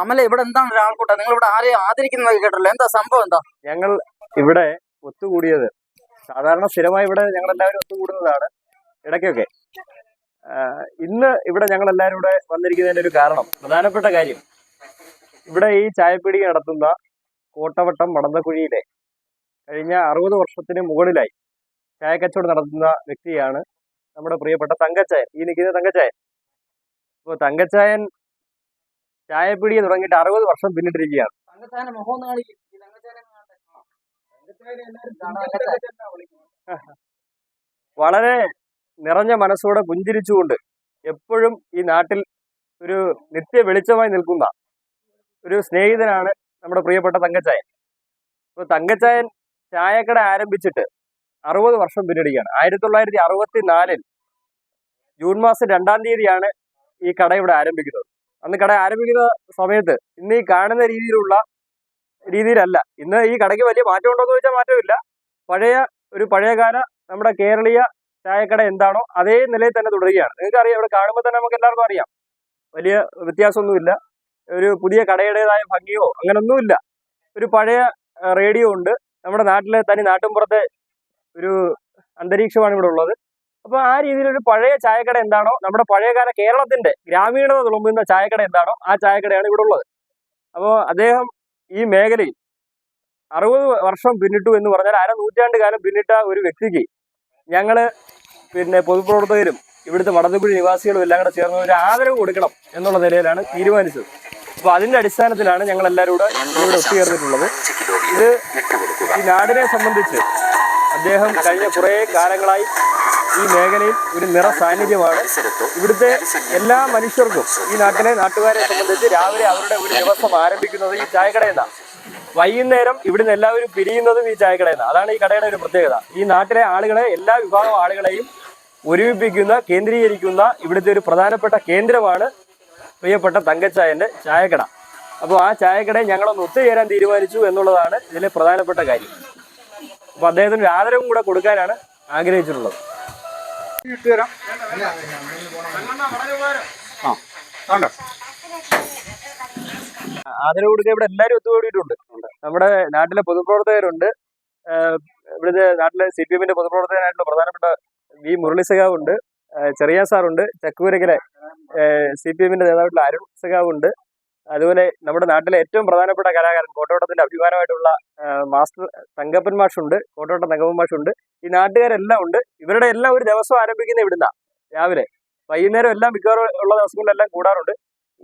അമല ഇവിടെ എന്താണ് ഒരാൾക്കൂട്ടം? നിങ്ങൾ ഇവിടെ ആരെയും ആദരിക്കുന്നത് കേട്ടല്ലോ എന്താ സംഭവം എന്താ? ഞങ്ങൾ ഇവിടെ ഒത്തുകൂടിയത് സാധാരണ സ്ഥിരമായി ഇവിടെ ഞങ്ങൾ എല്ലാവരും ഒത്തുകൂടുന്നതാണ് ഇടയ്ക്കൊക്കെ. ഇന്ന് ഇവിടെ ഞങ്ങൾ എല്ലാവരും ഇവിടെ വന്നിരിക്കുന്നതിന്റെ ഒരു കാരണം പ്രധാനപ്പെട്ട കാര്യം. ഇവിടെ ഈ ചായപ്പീടി നടത്തുന്ന കോട്ടവട്ടം മടന്തക്കുഴിയിലെ കഴിഞ്ഞ അറുപത് വർഷത്തിന് മുകളിലായി ചായക്കച്ചവടം നടത്തുന്ന വ്യക്തിയാണ് നമ്മുടെ പ്രിയപ്പെട്ട തങ്കച്ചായൻ. ഈ നിൽക്കുന്ന തങ്കച്ചായൻ. അപ്പോൾ തങ്കച്ചായൻ ചായപ്പീടിക തുടങ്ങിയിട്ട് അറുപത് വർഷം പിന്നിട്ടിരിക്കുകയാണ്. വളരെ നിറഞ്ഞ മനസ്സോടെ പുഞ്ചിരിച്ചുകൊണ്ട് എപ്പോഴും ഈ നാട്ടിൽ ഒരു നിത്യ വെളിച്ചമായി നിൽക്കുന്ന ഒരു സ്നേഹിതനാണ് നമ്മുടെ പ്രിയപ്പെട്ട തങ്കച്ചായൻ. അപ്പോൾ തങ്കച്ചായൻ ചായക്കട ആരംഭിച്ചിട്ട് അറുപത് വർഷം പിന്നിടുകയാണ്. ആയിരത്തി തൊള്ളായിരത്തി അറുപത്തി നാലിൽ ജൂൺ മാസം രണ്ടാം തീയതിയാണ് ഈ കട ഇവിടെ ആരംഭിക്കുന്നത്. അന്ന് കട ആരംഭിക്കുന്ന സമയത്ത് ഇന്ന് ഈ കാണുന്ന രീതിയിലുള്ള രീതിയിലല്ല. ഇന്ന് ഈ കടയ്ക്ക് വലിയ മാറ്റം ഉണ്ടോ എന്ന് ചോദിച്ചാൽ മാറ്റമില്ല. പഴയ ഒരു പഴയകാല നമ്മുടെ കേരളീയ ചായക്കട എന്താണോ അതേ നിലയിൽ തന്നെ തുടരുകയാണ്. നിങ്ങൾക്ക് അറിയാം ഇവിടെ കാണുമ്പോൾ തന്നെ നമുക്ക് എല്ലാവർക്കും അറിയാം. വലിയ വ്യത്യാസമൊന്നുമില്ല. ഒരു പുതിയ കടയുടേതായ ഭംഗിയോ അങ്ങനൊന്നുമില്ല. ഒരു പഴയ റേഡിയോ ഉണ്ട്. നമ്മുടെ നാട്ടിലെ തനി നാട്ടിൻപുറത്തെ ഒരു അന്തരീക്ഷമാണ് ഇവിടെ ഉള്ളത്. അപ്പോൾ ആ രീതിയിൽ ഒരു പഴയ ചായക്കട എന്താണോ നമ്മുടെ പഴയകാല കേരളത്തിന്റെ ഗ്രാമീണത തുളുമ്പുന്ന ചായക്കട എന്താണോ ആ ചായക്കടയാണ് ഇവിടെ ഉള്ളത്. അപ്പോൾ അദ്ദേഹം ഈ മേഖലയിൽ അറുപത് വർഷം പിന്നിട്ടു എന്ന് പറഞ്ഞാൽ അര നൂറ്റാണ്ട് കാലം പിന്നിട്ട ഒരു വ്യക്തിക്ക് ഞങ്ങൾ പിന്നെ പൊതുപ്രവർത്തകരും ഇവിടുത്തെ വടതുകുഴി നിവാസികളും എല്ലാം കൂടെ ചേർന്ന് ഒരു ആദരവ് കൊടുക്കണം എന്നുള്ള നിലയിലാണ് തീരുമാനിച്ചത്. അപ്പോൾ അതിന്റെ അടിസ്ഥാനത്തിലാണ് ഞങ്ങൾ എല്ലാവരും കൂടെ ഇവിടെ ഒത്തുചേർന്നിട്ടുള്ളത്. ഇത് ഈ നാടിനെ സംബന്ധിച്ച് അദ്ദേഹം കഴിഞ്ഞ കുറേ കാലങ്ങളായി ഈ മേഖലയിൽ ഒരു നിറ സാന്നിധ്യമാണ് ഇവിടുത്തെ എല്ലാ മനുഷ്യർക്കും ഈ നാട്ടിലെ നാട്ടുകാരെ സംബന്ധിച്ച് രാവിലെ അവരുടെ ഒരു ദിവസം ആരംഭിക്കുന്നത് ഈ ചായക്കടയിൽ വൈകുന്നേരം ഇവിടുന്ന് എല്ലാവരും പിരിയുന്നതും ഈ ചായക്കടയിൽ അതാണ് ഈ കടയുടെ ഒരു പ്രത്യേകത. ഈ നാട്ടിലെ ആളുകളെ എല്ലാ വിഭാഗം ആളുകളെയും ഒരുമിപ്പിക്കുന്ന കേന്ദ്രീകരിക്കുന്ന ഇവിടുത്തെ ഒരു പ്രധാനപ്പെട്ട കേന്ദ്രമാണ് പ്രിയപ്പെട്ട തങ്കച്ചായന്റെ ചായക്കട. അപ്പോൾ ആ ചായക്കടയിൽ ഞങ്ങളൊന്ന് ഒത്തുചേരാൻ തീരുമാനിച്ചു എന്നുള്ളതാണ് ഇതിലെ പ്രധാനപ്പെട്ട കാര്യം. അപ്പോൾ അദ്ദേഹത്തിന് ഒരു ആദരവും കൂടെ കൊടുക്കാനാണ് ആഗ്രഹിച്ചിട്ടുള്ളത്. ആദരവ് കൊടുക്കുക ഇവിടെ എല്ലാവരും ഒത്തുകൂടിയിട്ടുണ്ട്. നമ്മുടെ നാട്ടിലെ പൊതുപ്രവർത്തകരുണ്ട്. ഇവിടുത്തെ നാട്ടിലെ സി പി എമ്മിന്റെ പൊതുപ്രവർത്തകനായിട്ടുള്ള പ്രധാനപ്പെട്ട വി മുരളിസഖാവ് ഉണ്ട് ചെറിയ സാറുണ്ട്. ചക്കൂരക്കിലെ സി പി എമ്മിന്റെ നേതാവായിട്ടുള്ള അരുൺ സഖാവ് ഉണ്ട് അതുപോലെ നമ്മുടെ നാട്ടിലെ ഏറ്റവും പ്രധാനപ്പെട്ട കലാകാരൻ കോട്ടോട്ടത്തിന്റെ അഭിമാനമായിട്ടുള്ള മാസ്റ്റർ തങ്കപ്പൻ മാഷുണ്ട് കോട്ടോട്ട തങ്കപ്പൻ മാഷുണ്ട്. ഈ നാട്ടുകാരെല്ലാം ഉണ്ട്. ഇവരുടെ എല്ലാം ഒരു ദിവസം ആരംഭിക്കുന്ന ഇവിടുന്ന രാവിലെ. വൈകുന്നേരം എല്ലാം മിക്കവാറും ഉള്ള ദിവസങ്ങളിലെല്ലാം കൂടാറുണ്ട്.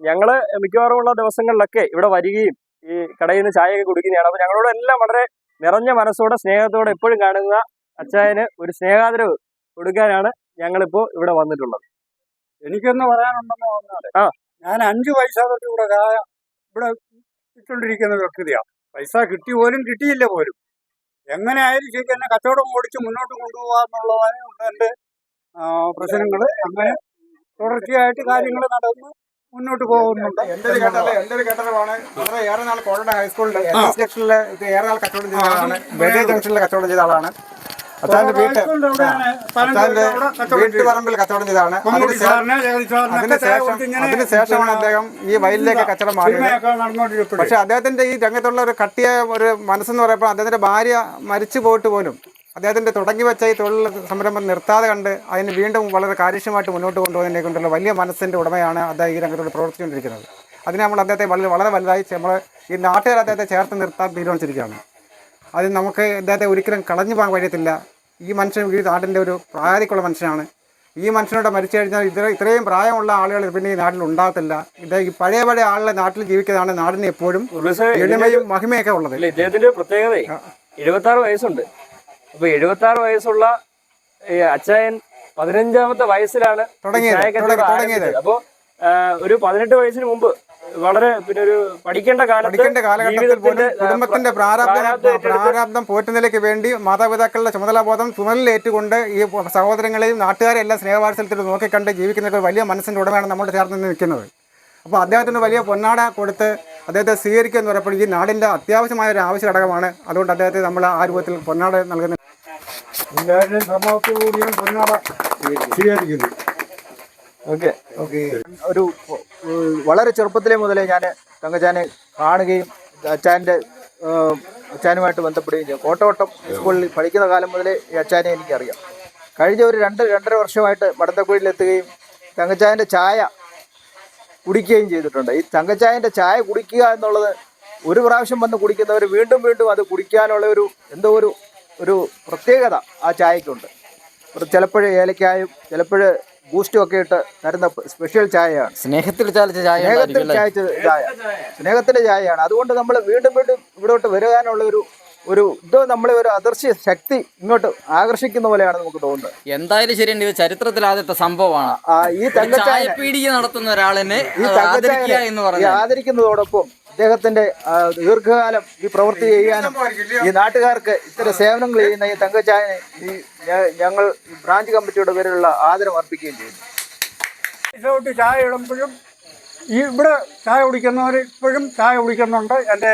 ഞങ്ങൾ മിക്കവാറും ഉള്ള ദിവസങ്ങളിലൊക്കെ ഇവിടെ വരികയും ഈ കടയിൽ നിന്ന് ചായയൊക്കെ കുടിക്കുന്നതാണ് അപ്പൊ ഞങ്ങളോട് എല്ലാം വളരെ നിറഞ്ഞ മനസ്സോടെ സ്നേഹത്തോടെ എപ്പോഴും കാണുന്ന അച്ചായന് ഒരു സ്നേഹാദരവ് കൊടുക്കാനാണ് ഞങ്ങളിപ്പോ ഇവിടെ വന്നിട്ടുള്ളത്. എനിക്കൊന്ന് പറയാനുണ്ടെന്ന് പറഞ്ഞാൽ ആ. ഞാൻ അഞ്ച് പൈസ തൊട്ട് ഇവിടെ ഇവിടെ ഇട്ടുകൊണ്ടിരിക്കുന്ന വ്യക്തിയാണ്. പൈസ കിട്ടി പോലും കിട്ടിയില്ല പോലും. എങ്ങനെ ആയാലും ശരി എന്നെ കച്ചവടം ഓടിച്ച് മുന്നോട്ട് കൊണ്ടുപോകാന്നുള്ളതാണ് എന്റെ പ്രശ്നങ്ങൾ അങ്ങനെ തുടർച്ചയായിട്ട് കാര്യങ്ങൾ നടന്ന് മുന്നോട്ട് പോകുന്നുണ്ട്. എന്റെ ഒരു കേട്ടത് എന്റെ ഒരു കേട്ടതാണ് വളരെ ഏറെ നാൾ എസ് ഇത് ഏറെ നാൾ കച്ചവടം ചെയ്ത ആളാണ്. ബേദേ ജംഗ്ഷനിൽ കച്ചവടം ചെയ്ത ആളാണ്. വീട്ട് അവിടെ. കച്ചവടം അതിനുശേഷം അതിനുശേഷമാണ് അദ്ദേഹം ഈ വയലിലേക്ക് കച്ചവടം മാറിയത്. പക്ഷെ അദ്ദേഹത്തിന്റെ ഈ രംഗത്തുള്ള ഒരു കട്ടിയ ഒരു മനസ്സെന്ന് പറയുമ്പോൾ അദ്ദേഹത്തിന്റെ ഭാര്യ മരിച്ചു പോയിട്ട് പോലും അദ്ദേഹത്തിന്റെ തുടങ്ങി വെച്ച ഈ തൊഴിൽ സംരംഭം നിർത്താതെ കണ്ട് അതിന് വീണ്ടും വളരെ കാര്യക്ഷമമായിട്ട് മുന്നോട്ട് കൊണ്ടുപോകുന്നതിനെ കൊണ്ടുള്ള വലിയ മനസ്സിന്റെ ഉടമയാണ് അദ്ദേഹം ഈ രംഗത്തോട് പ്രവർത്തിച്ചുകൊണ്ടിരിക്കുന്നത്. അതിനെ നമ്മൾ അദ്ദേഹത്തെ വളരെ വളരെ വലുതായി നമ്മൾ ഈ നാട്ടുകാർ അദ്ദേഹത്തെ ചേർത്ത് നിർത്താൻ തീരുമാനിച്ചിരിക്കുകയാണ്. അത് നമുക്ക് ഇദ്ദേഹത്തെ ഒരിക്കലും കളഞ്ഞു പോകാൻ കഴിയത്തില്ല. ഈ മനുഷ്യൻ ഈ നാടിന്റെ ഒരു പ്രായതിക്കുള്ള മനുഷ്യനാണ്. ഈ മനുഷ്യനോട് മരിച്ചു കഴിഞ്ഞാൽ ഇത്ര ഇത്രയും പ്രായമുള്ള ആളുകൾ പിന്നെ ഈ നാട്ടിൽ ഉണ്ടാകത്തില്ല. ഇത് ഈ പഴയ പഴയ ആളുടെ നാട്ടിൽ ജീവിക്കുന്നതാണ് നാടിന് എപ്പോഴും എളിമയും മഹിമയൊക്കെ ഉള്ളത്. ഇദ്ദേഹത്തിന്റെ പ്രത്യേകത എഴുപത്തി ആറ് വയസ്സുണ്ട്. അപ്പൊ എഴുപത്തി ആറ് വയസ്സുള്ള അച്ഛായൻ അച്ചായൻ പതിനഞ്ചാമത്തെ വയസ്സിലാണ് തുടങ്ങിയത്. അപ്പോ ഒരു പതിനെട്ട് വയസ്സിന് മുമ്പ് വളരെ പിന്നെ ഒരു പഠിക്കേണ്ട കാലത്ത് പഠിക്കേണ്ട കാലഘട്ടത്തിൽ പോലും കുടുംബത്തിന്റെ പ്രാ- പ്രാരാബ്ദം പ്രാരാബ്ദം പോറ്റുന്നതിലേക്ക് വേണ്ടി മാതാപിതാക്കളുടെ ചുമതലാബോധം ചുമലിലേറ്റുകൊണ്ട് ഈ സഹോദരങ്ങളെയും നാട്ടുകാരെയും എല്ലാം സ്നേഹവാത്സല്യത്തിൽ നോക്കിക്കണ്ട് ജീവിക്കുന്ന ഒരു വലിയ മനസ്സിന്റെ ഉടമയാണ് നമ്മൾ ചേർന്ന് നിൽക്കുന്നത്. അപ്പോൾ അദ്ദേഹത്തിന് വലിയ പൊന്നാട കൊടുത്ത് അദ്ദേഹത്തെ സ്വീകരിക്കുക എന്ന് പറയുമ്പോൾ ഈ നാടിന്റെ അത്യാവശ്യമായ ഒരു ആവശ്യ ഘടകമാണ് അതുകൊണ്ട് അദ്ദേഹത്തെ നമ്മൾ ആ രൂപത്തിൽ പൊന്നാട നൽകുന്നത് എല്ലാവരുടെയും പൊന്നാട സ്വീകരിക്കുന്നത് ഓക്കെ. ഒരു വളരെ ചെറുപ്പത്തിലെ മുതലേ ഞാൻ തങ്കച്ചാനെ കാണുകയും അച്ചാന്റെ അച്ചാനുമായിട്ട് ബന്ധപ്പെടുകയും ചെയ്യും കോട്ടവട്ടം സ്കൂളിൽ പഠിക്കുന്ന കാലം മുതലേ ഈ അച്ചാനെ എനിക്കറിയാം. കഴിഞ്ഞ ഒരു രണ്ട് രണ്ടര വർഷമായിട്ട് മടത്തക്കുഴിയിലെത്തുകയും തങ്കച്ചായന്റെ ചായ കുടിക്കുകയും ചെയ്തിട്ടുണ്ട്. ഈ തങ്കച്ചായന്റെ ചായ കുടിക്കുക എന്നുള്ളത് ഒരു പ്രാവശ്യം വന്ന് കുടിക്കുന്നവർ വീണ്ടും വീണ്ടും അത് കുടിക്കാനുള്ള ഒരു എന്തോ ഒരു ഒരു പ്രത്യേകത ആ ചായക്കുണ്ട് ചിലപ്പോഴേ ഏലക്കായും ചിലപ്പോഴ് ബൂസ്റ്റും ഒക്കെ ഇട്ട് തരുന്ന സ്പെഷ്യൽ ചായയാണ്. സ്നേഹത്തിൽ ചാലിച്ച ചായ സ്നേഹത്തിൽ ചായ ചായ. സ്നേഹത്തിന്റെ ചായയാണ്. അതുകൊണ്ട് നമ്മൾ വീണ്ടും വീണ്ടും ഇവിടോട്ട് വരാനുള്ള ഒരു ഒരു ഇത് നമ്മളെ ഒരു അദർശ്യ ശക്തി ഇങ്ങോട്ട് ആകർഷിക്കുന്ന പോലെയാണ് നമുക്ക് തോന്നുന്നത്. എന്തായാലും ശരിയുണ്ട് ഇത് ചരിത്രത്തിൽ ആദ്യത്തെ സംഭവമാണ്. ഈ തങ്കച്ചായ പീഡിക്കുന്ന നടത്തുന്ന ഒരാളിനെ ആദരിക്കുക എന്ന് ആദരിക്കുന്നതോടൊപ്പം അദ്ദേഹത്തിന്റെ ദീർഘകാലം ഈ പ്രവൃത്തി ചെയ്യാനും ഈ നാട്ടുകാർക്ക് ഇത്തരം സേവനങ്ങൾ ചെയ്യുന്ന ഈ തങ്കച്ചായനെ ഈ ഞങ്ങൾ ബ്രാഞ്ച് കമ്മിറ്റിയുടെ പേരിലുള്ള ആദരം അർപ്പിക്കുകയും ചെയ്യുന്നു. ചായ ഇടുമ്പോഴും ഈ ഇവിടെ ചായ കുടിക്കുന്നവർ ഇപ്പോഴും ചായ കുടിക്കുന്നുണ്ട്. എന്റെ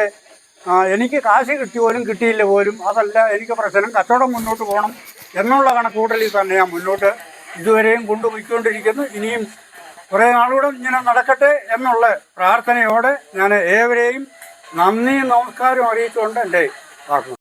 എനിക്ക് കാശ് കിട്ടി പോലും കിട്ടിയില്ല പോലും. അതല്ല എനിക്ക് പ്രശ്നം കച്ചവടം മുന്നോട്ട് പോകണം എന്നുള്ള കണക്കൂട്ടലിൽ തന്നെ ഞാൻ മുന്നോട്ട് ഇതുവരെയും കൊണ്ടുപോയിക്കൊണ്ടിരിക്കുന്നു. ഇനിയും കുറേ നാളുകൂടെ ഇങ്ങനെ നടക്കട്ടെ എന്നുള്ള പ്രാർത്ഥനയോടെ ഞാൻ ഏവരെയും നന്ദിയും നമസ്കാരവും അറിയിച്ചുകൊണ്ട് എന്റെ വാക്കുകൾ